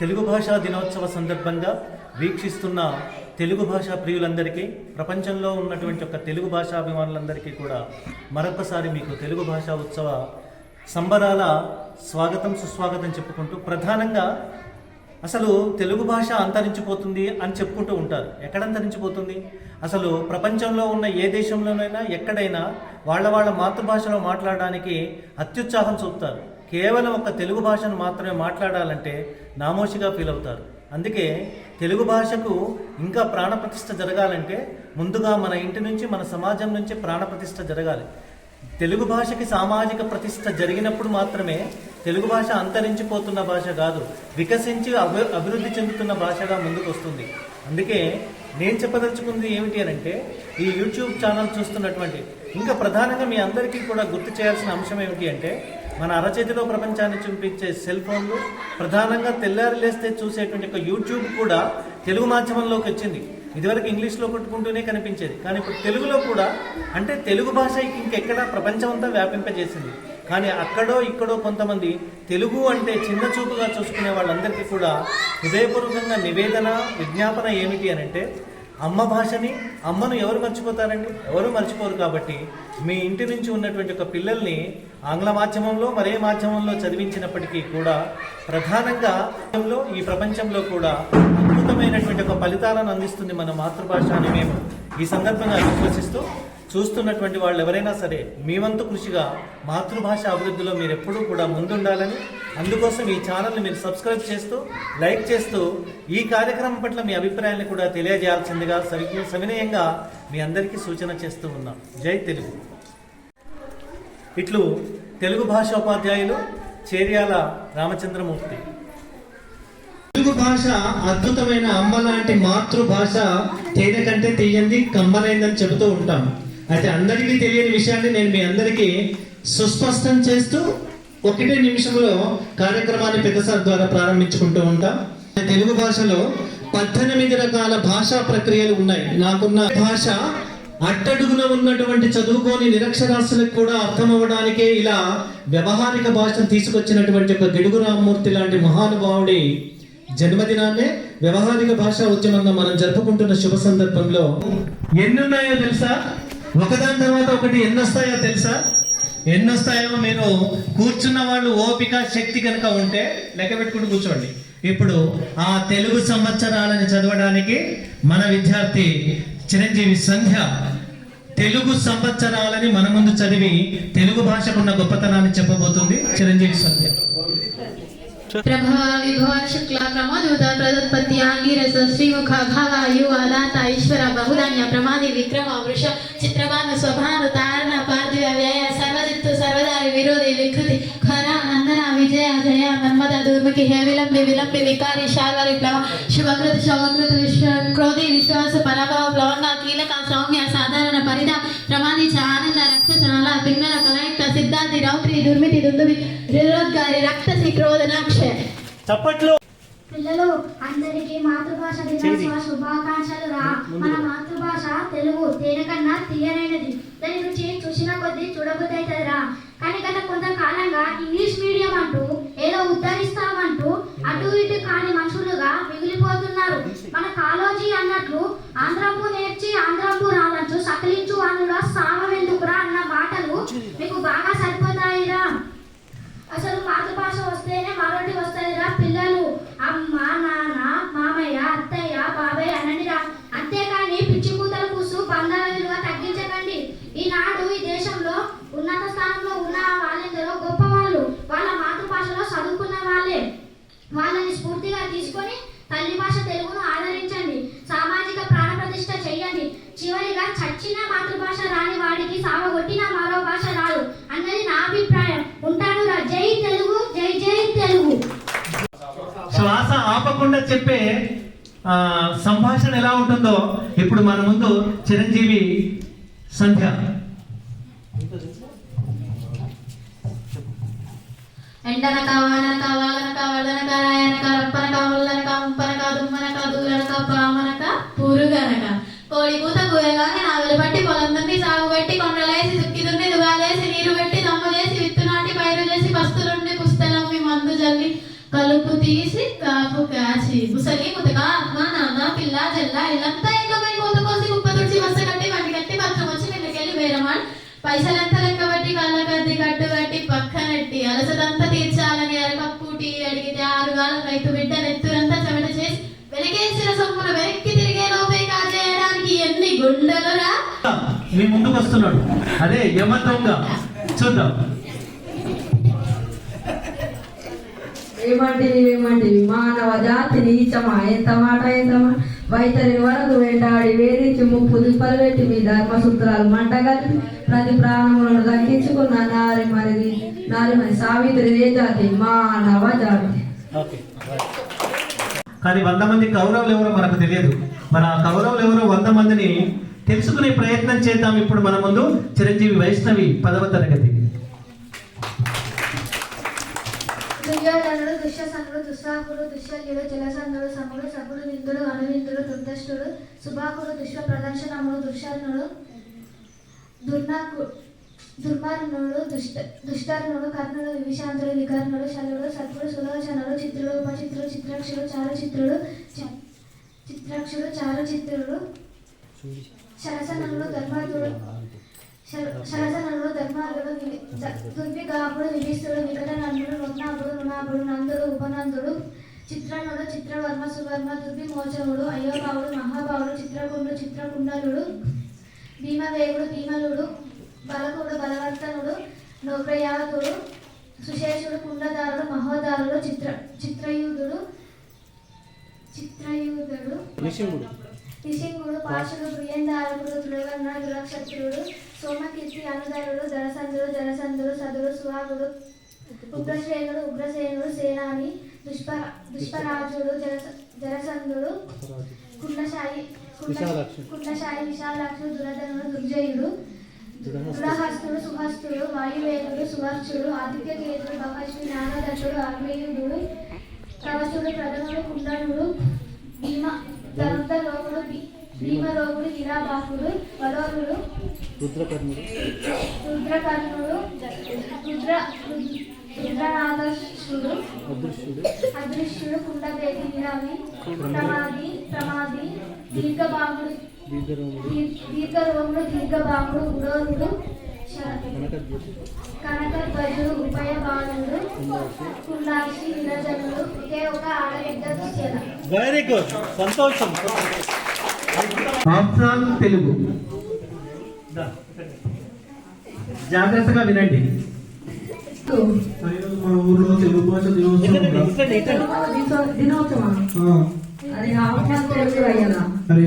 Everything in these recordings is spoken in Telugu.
తెలుగు భాషా దినోత్సవ సందర్భంగా వీక్షిస్తున్న తెలుగు భాషా ప్రియులందరికీ ప్రపంచంలో ఉన్నటువంటి ఒక తెలుగు భాషాభిమానులందరికీ కూడా మరొకసారి మీకు తెలుగు భాషా ఉత్సవ సంబరాల స్వాగతం సుస్వాగతం చెప్పుకుంటూ ప్రధానంగా అసలు తెలుగు భాష అంతరించిపోతుంది అని చెప్పుకుంటూ ఉంటారు. ఎక్కడ అంతరించిపోతుంది? అసలు ప్రపంచంలో ఉన్న ఏ దేశంలోనైనా ఎక్కడైనా వాళ్ళ వాళ్ళ మాతృభాషలో మాట్లాడడానికి అత్యుత్సాహం చూపుతారు. కేవలం ఒక తెలుగు భాషను మాత్రమే మాట్లాడాలంటే నామోషిగా ఫీల్ అవుతారు. అందుకే తెలుగు భాషకు ఇంకా ప్రాణప్రతిష్ఠ జరగాలంటే ముందుగా మన ఇంటి నుంచి మన సమాజం నుంచి ప్రాణప్రతిష్ఠ జరగాలి. తెలుగు భాషకి సామాజిక ప్రతిష్ట జరిగినప్పుడు మాత్రమే తెలుగు భాష అంతరించిపోతున్న భాష కాదు వికసించి అభి అభివృద్ధి చెందుతున్న భాషగా ముందుకు వస్తుంది అందుకే నేను చెప్పదలుచుకుంది ఏమిటి అని అంటే ఈ యూట్యూబ్ ఛానల్ చూస్తున్నటువంటి ఇంకా ప్రధానంగా మీ అందరికీ కూడా గుర్తు చేయాల్సిన అంశం ఏమిటి అంటే మన అరచేతిలో ప్రపంచాన్ని చూపించే సెల్ ఫోన్లు ప్రధానంగా తెల్లారి లేస్తే చూసేటువంటి ఒక యూట్యూబ్ కూడా తెలుగు మాధ్యమంలోకి వచ్చింది. ఇదివరకు ఇంగ్లీష్లో కొట్టుకుంటూనే కనిపించేది. కానీ ఇప్పుడు తెలుగులో కూడా అంటే తెలుగు భాష ఇంకెక్కడ ప్రపంచం అంతా వ్యాపింపజేసింది. కానీ అక్కడో ఇక్కడో కొంతమంది తెలుగు అంటే చిన్న చూపుగా చూసుకునే వాళ్ళందరికీ కూడా హృదయపూర్వకంగా నివేదన విజ్ఞాపన ఏమిటి అని అంటే అమ్మ భాషని అమ్మను ఎవరు మర్చిపోతారండి? ఎవరు మర్చిపోరు కాబట్టి మీ ఇంటి నుంచి ఉన్నటువంటి ఒక పిల్లల్ని ఆంగ్ల మాధ్యమంలో మరే మాధ్యమంలో చదివించినప్పటికీ కూడా ప్రధానంగా ఈ ప్రపంచంలో కూడా అద్భుతమైనటువంటి ఒక ఫలితాలను అందిస్తుంది మన మాతృభాష అని మేము ఈ సందర్భంగా విశ్వసిస్తూ చూస్తున్నటువంటి వాళ్ళు ఎవరైనా సరే మీ వంతు కృషిగా మాతృభాష అభివృద్ధిలో మీరు ఎప్పుడూ కూడా ముందుండాలని అందుకోసం ఈ ఛానల్ని మీరు సబ్స్క్రైబ్ చేస్తూ లైక్ చేస్తూ ఈ కార్యక్రమం పట్ల మీ అభిప్రాయాన్ని కూడా తెలియజేయాల్సిందిగా సవి సవినయంగా మీ అందరికీ సూచన చేస్తూ ఉన్నాం. జై తెలుగు. ఇట్లు తెలుగు భాష ఉపాధ్యాయులు చేర్యాల రామచంద్రమూర్తి. తెలుగు భాష అద్భుతమైన అమ్మ లాంటి మాతృభాష తేనె కంటే తీయంది కమ్మలైందని చెబుతూ ఉంటాం. అయితే అందరికీ తెలియని విషయాన్ని నేను మీ అందరికీ సుస్పష్టం చేస్తూ ఒకటే నిమిషంలో కార్యక్రమాన్ని పెద్దసార్ ద్వారా ప్రారంభించుకుంటూ ఉంటాం. తెలుగు భాషలో పద్దెనిమిది రకాల భాషా ప్రక్రియలు ఉన్నాయి. నాకున్న భాష అట్టడుగున ఉన్నటువంటి చదువుకోని నిరక్షరాస్యులకు కూడా అర్థం అవ్వడానికే ఇలా వ్యవహారిక భాషను తీసుకొచ్చినటువంటి ఒక గిడుగు రామ్మూర్తి లాంటి మహానుభావుడి జన్మదినాన్నే వ్యవహారిక భాషా ఉద్యమంగా మనం జరుపుకుంటున్న శుభ సందర్భంలో ఎన్ని ఉన్నాయో తెలుసా? ఒకదాని తర్వాత ఒకటి ఎన్నొస్తాయో తెలుసా? ఎన్ని వస్తాయో మీరు కూర్చున్న వాళ్ళు ఓపిక శక్తి కనుక ఉంటే లెక్క పెట్టుకుంటూ కూర్చోండి. ఇప్పుడు ఆ తెలుగు సంవత్సరాలని చదవడానికి మన విద్యార్థి చిరంజీవి సంధ్య తెలుగు సంవత్సరాలని మన ముందు చదివి తెలుగు భాషకున్న గొప్పతనాన్ని చెప్పబోతుంది చిరంజీవి సంధ్య. ప్రభవ విభవ శుక్ల ప్రమోదూత ప్రదుత్పత్తి ఆంగిరస శ్రీముఖ భావాయు అదాత ఈశ్వర బహుధాన్య ప్రమాది విక్రమ వృష చిత్రభాను స్వభాను తారణ పార్థివ వ్యయ సర్వజిత్తు సర్వదారి విరోధి వికృతి. ఖర నందన విజయ జయ మన్మద దుర్ముఖి హే విలంబి విలంబి వికారి శార్వరి ప్లవ శుభకృతి శోభకృతి విశ్వ క్రోధి విశ్వాస పరాభవ ప్లవంగ కీలక సౌమ్య సాధారణ పరిధ ప్రమాది చ ఆనంద రక్తనాల పింగళ కలయుక్త సిద్ధాంతి రౌత్రి దుర్మితి దుందుమి విరోద్గారి రక్తసి క్రోధనాక్ష చప్పట్లు పిల్లలు అందరికీ మాతృభాష దినోత్సవ శుభాకాంక్షలు రా. మన మాతృభాష తెలుగు దేనికన్నా తీయనైనది దాని రుచి చూసిన కొద్దీ చూడబుద్దవుతుంది రా. కానీ గత కొంతకాలంగా ఇంగ్లీష్ మీడియం అంటూ ఏదో ఉద్ధరిస్తామంటూ అటు ఇటు కాని మనుషులుగా మిగిలిపోతున్నారు వాడికి సావగొట్టిన మరో భాష రాదు. అన్నది నా అభిప్రాయం. ఉంటాను రా జై తెలుగు జై జై తెలుగు. శ్వాస ఆపకుండా చెప్పే ఆ, సంభాషణ ఎలా ఉంటుందో ఇప్పుడు మన ముందు చిరంజీవి సంధ్య. ఎండనక వాననక వాగనక వడనక రాయనక రప్పనక ముల్లనక ముంపనక దుమ్మనక దూరనక పామనక పురుగనక కోడి కూత కూయగానే నాగలు బట్టి వాళ్ళందరినీ దున్ని సాగు పెట్టి కొండలేసి దుక్కి దున్ని దుగాలేసి నీరు పెట్టి దమ్ము చేసి విత్తు నాటి పైరు చేసి పస్తులుండి పుస్తలమ్మి మందు జల్లి కలుపు తీసి కాపు కాచి. ముసలి ముతక అమ్మ నాన్న పిల్ల జల్ల ఇల్లంతా పోయి కోత కోసి కుప్ప తుడిచి మస్త కట్టి వండి కట్టి పత్రం వచ్చి నిన్నకెళ్ళి వేరమాన్ పైసలంతా లెక్క పెట్టి కళ్ళ కద్ది కట్టు కట్టి పక్కనెట్టి అలసదంతా తీర్చాలని అరకప్పుటి అడిగితే ఆరుగాలం రైతు బిడ్డ నెత్తురంతా చెమట చేసి వెనకేసిన సొమ్మును మీ ముందుకు వస్తున్నాడు. అదే యమ దొంగ చూద్దాం. ఏమంటివి ఏమంటివి మానవ జాతి నీచమా? ఎంత మాట ఎంత మాట? వైతరి వరకు వెంటాడి వేరించి ముప్పు దిప్పలు పెట్టి మీ ధర్మసూత్రాలు మంటగలిపి ప్రతి ప్రాణములను దక్కించుకున్న నారి మరిది నారి మరి సావిత్రి ఏ జాతి? మానవ జాతి. ఓకే. కానీ వంద మంది కౌరవులు ఎవరో మనకు తెలియదు. మరి ఆ కౌరవులు ఎవరో వంద మందిని తెలుసుకునే ప్రయత్నం చేద్దాం ఇప్పుడు మన ముందు చిరంజీవి వైష్ణవి పదవ తరగతి. దుర్యోధనుడు దుశ్శసనుడు దుస్సాహుడు దుశ్శల్యుడు జలసంధుడు సముడు సభుడు నిందుడు అనునిందుడు దుర్దష్టుడు సుభాకుడు దుష్ట ప్రదర్శనముడు దుర్శనుడు దుర్నాకు దుర్మార్ణుడు దుష్ట దుష్టర్ణుడు కర్ణుడు విభీషాంతుడు వికర్ణుడు శలుడు సత్వుడు సులోచనుడు చిత్రుడు ఉపచిత్రుడు చిత్రక్షుడు చారుచిత్రుడు చ- చిత్రక్షుడు చారుచిత్రుడు శరసనుడు ధర్మార్థుడు శరసనుడు ధర్మార్థుడు దుర్విగాపుడు విభీస్తుడు వికటనందుడు రుణాభుడు రుణాభుడు నందుడు ఉపనందుడు చిత్రనుడు చిత్రవర్మ సువర్మ దుర్విమోచనుడు అయోభావుడు మహాభావుడు చిత్రకుండు చిత్రకుండలుడు భీమవేగుడు భీమలుడు బలకుడు బలవర్తనుడు నౌప్రయాతుడు సుశేషుడు కుండదారుడు మహోదారుడు చిత్ర చిత్రయూధుడు చిత్రయూధుడు నిసింగుడు పాశుడు ప్రియందారకుడు త్రివర్ణ దురక్షత్రుడు సోమకీర్తి అనుదరుడు జరసంధుడు జరసంధుడు సదుడు సుహాగుడు ఉగ్రశ్రేణుడు ఉగ్రసేనుడు సేనాని దుష్ప దుష్పరాజుడు జరస జరసంధుడు కుండశాయి కుండ- కుండశాయి విశాలాక్షుడు దురధనుడు దుర్జయుడు దురహస్తుడు సుహస్తుడు వాయువేనుడు సువర్చుడు ఆదిత్యకేతుడు బహశ్వి నానదత్తుడు అగ్నేయుడు కవచుడు ప్రథముడు కుండనుడు భీమ ధనుర్ధరోగుడు భీ- భీమరోగుడు గిరాబాహుడు వరోరుడు రుద్రకర్ణుడు. రుద్ర రుద్రనాథుడు అదృశ్యుడు. కుండబేటి విరామి ప్రమాది ప్రమాది దీర్ఘబాహుడు దీర్- దీర్ఘరోగుడు దీర్ఘబాహుడు గుడోరుడు కనకధ్వజుడు ఉభయబాణుడు కుండాక్షి ఒకే ఒక ఆడబిడ్డ దుశ్శల వెరీ గుడ్ సంతోషం తెలుగు. జాగ్రత్తగా వినండి. మన ఊర్లో తెలుగు భాష దినోత్సవం దినోత్సవం తెలుగు అరే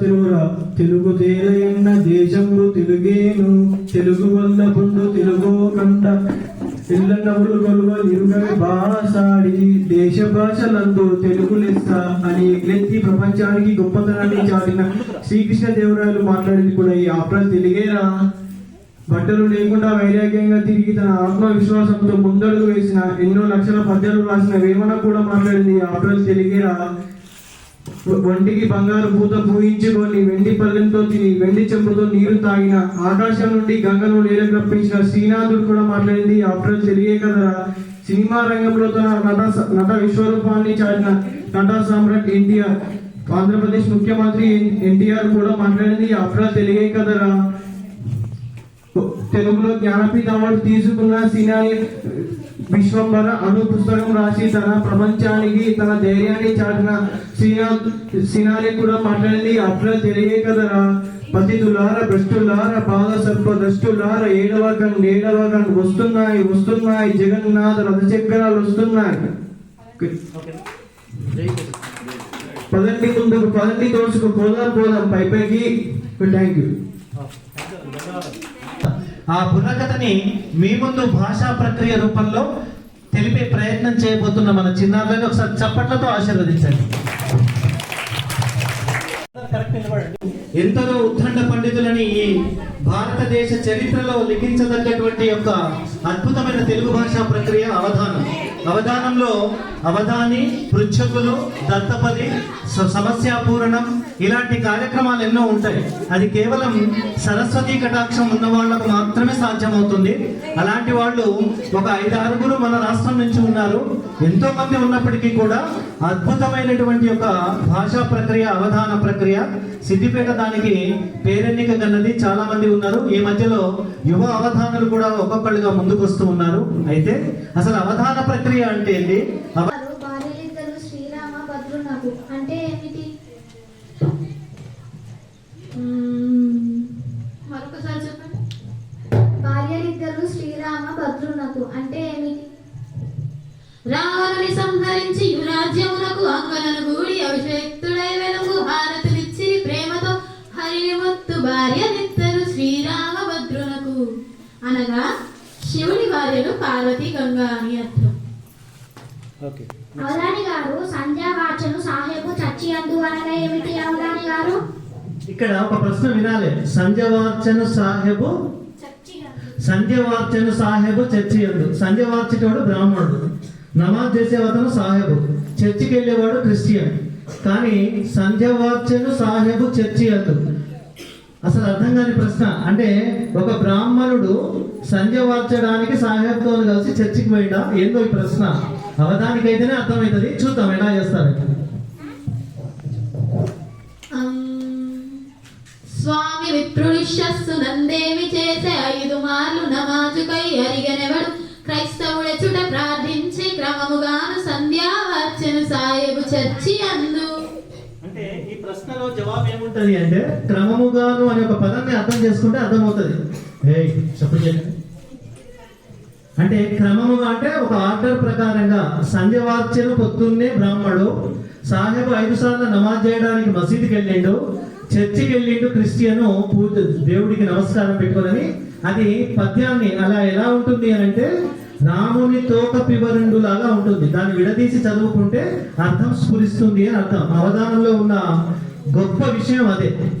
తెలుగురా తెలుగు తేలయన్న దేశంలో తెలుగేను తెలుగు వల్ల పుండు తెలుగు కంట పిల్లన్నవులు గొలువ ఇరుగవి భాషాడి దేశ భాషలందు తెలుగు లెస్స అని ఎగ్లెత్తి ప్రపంచానికి గొప్పతనాన్ని చాటిన శ్రీకృష్ణ దేవరాయలు మాట్లాడింది కూడా ఈ ఆప్రల్ తెలుగేరా బట్టలు లేకుండా వైరాగ్యంగా తిరిగి తన ఆత్మవిశ్వాసంతో ముందడుగు వేసిన ఎన్నో లక్షల పద్యాలు రాసిన వేమన కూడా మాట్లాడింది ఈ తెలిగేరా తెలుగేరా ఒంటికి బంగారు పూత పూయించుకొని వెండి పల్లెంతో తిని వెండి చెంపుతో నీరు తాగిన ఆకాశం నుండి గంగను నీళ్ళకు రప్పించిన శ్రీనాథుడు కూడా మాట్లాడింది. ఆఫ్టర్ తెలియే కదరా సినిమా రంగంలో తన నట నట విశ్వరూపాన్ని చాటిన నట సామ్రాట్ ఎన్టీఆర్ ఆంధ్రప్రదేశ్ ముఖ్యమంత్రి ఎన్టీఆర్ కూడా మాట్లాడింది. ఆఫ్టర్ తెలియే కదరా తెలుగులో జ్ఞానపీఠ అవార్డు తీసుకున్న సినీ విశ్వంబర అను పుస్తకం రాసి తన ప్రపంచానికి తన ధైర్యాన్ని చాటిన సినా సినాని కూడా మాట్లాడింది. అప్పుడు తెలియే కదరా. పతితులార భ్రష్టులార పాద సర్ప దష్టులార ఏడవ గన్ ఏడవ గన్ వస్తున్నాయి వస్తున్నాయి జగన్నాథ రథచక్రాలు వస్తున్నాయి. పదండి ముందుకు పదండి తోసుకు పోదాం పోదాం పై పైకి. Thank you. ఆ బుర్రకథని మీ ముందు భాషా ప్రక్రియ రూపంలో తెలిపే ప్రయత్నం చేయబోతున్న మన చిన్నారులని ఒకసారి చప్పట్లతో ఆశీర్వదించండి. ఎందరో ఉత్తండ పండితులని ఈ భారతదేశ చరిత్రలో లిఖించదగ్గటువంటి యొక్క అద్భుతమైన తెలుగు భాషా ప్రక్రియ అవధానం. అవధానంలో అవధాని పృచ్ఛకులు దత్తపది సమస్యాపూరణం ఇలాంటి కార్యక్రమాలు ఎన్నో ఉంటాయి. అది కేవలం సరస్వతి కటాక్షం ఉన్న వాళ్ళకు మాత్రమే సాధ్యమవుతుంది. అలాంటి వాళ్ళు ఒక ఐదు ఆరుగురు మన రాష్ట్రం నుంచి ఉన్నారు. ఎంతో మంది ఉన్నప్పటికీ కూడా అద్భుతమైనటువంటి ఒక భాషా ప్రక్రియ అవధాన ప్రక్రియ. సిద్దిపేట దానికి పేరెన్నిక కన్నది చాలా మంది ఉన్నారు. ఈ మధ్యలో యువ అవధానులు కూడా ఒక్కొక్కళ్ళుగా ముందుకు వస్తూ ఉన్నారు. అయితే అసలు అవధాన ప్రక్రియ అంటే ఏంటి? హరిని మొత్తు భార్యనిద్దరు శ్రీరామభద్రునకు అనగా శివుని భార్యలు పార్వతి గంగా అని అర్థం. ఓకే. అవధాని గారు సంధ్యావాచను సాహెబు చచ్చి అందు అనగా ఏమిటి అవధాని గారు? ఇక్కడ ఒక ప్రశ్న వినాలి. సంధ్యవార్చను సాహెబు సంధ్యవార్చను సాహెబు చర్చి ఎందు సంధ్యవార్చేటవాడు బ్రాహ్మణుడు. నమాజ్ చేసేవతను సాహెబు. చర్చికి వెళ్ళేవాడు క్రిస్టియన్. కానీ సంధ్యవార్చను సాహెబు చర్చి ఎందు అసలు అర్థం కాని ప్రశ్న. అంటే ఒక బ్రాహ్మణుడు సంధ్య వార్చడానికి సాహెబ్తో కలిసి చర్చికి పోయినా ఏందో ఈ ప్రశ్న. అవదానికైతేనే అర్థమవుతుంది చూద్దాం ఎలా చేస్తారు. స్వామి విప్రుడిషస్సు నందేమి చేసే ఐదు మార్లు నమాజుకై అరిగనెవడు? క్రైస్తవుడెచుట ప్రార్థించి క్రమముగాను సంధ్యావార్చను సాయబు చర్చి అందు. ప్రశ్నలో జవాబు ఏముంటది అంటే క్రమముగాను అనే ఒక పదాన్ని అర్థం చేసుకుంటే అర్థమవుతుంది. ఏ చెప్పు అంటే క్రమముగా అంటే ఒక ఆర్డర్ ప్రకారంగా సంధ్య వార్చను పొద్దున్నే బ్రాహ్మడు సాహెబు ఐదు సార్లు నమాజ్ చేయడానికి మసీదుకి వెళ్ళిండు చర్చికి వెళ్ళిండు క్రిస్టియను పూజ దేవుడికి నమస్కారం పెట్టుకోనని అది పద్యాన్ని అలా ఎలా ఉంటుంది అని అంటే రాముని తోక పివరుండు లాగా ఉంటుంది. దాన్ని విడదీసి చదువుకుంటే అర్థం స్ఫురిస్తుంది అని అర్థం. అవధానంలో ఉన్న గొప్ప విషయం అదే.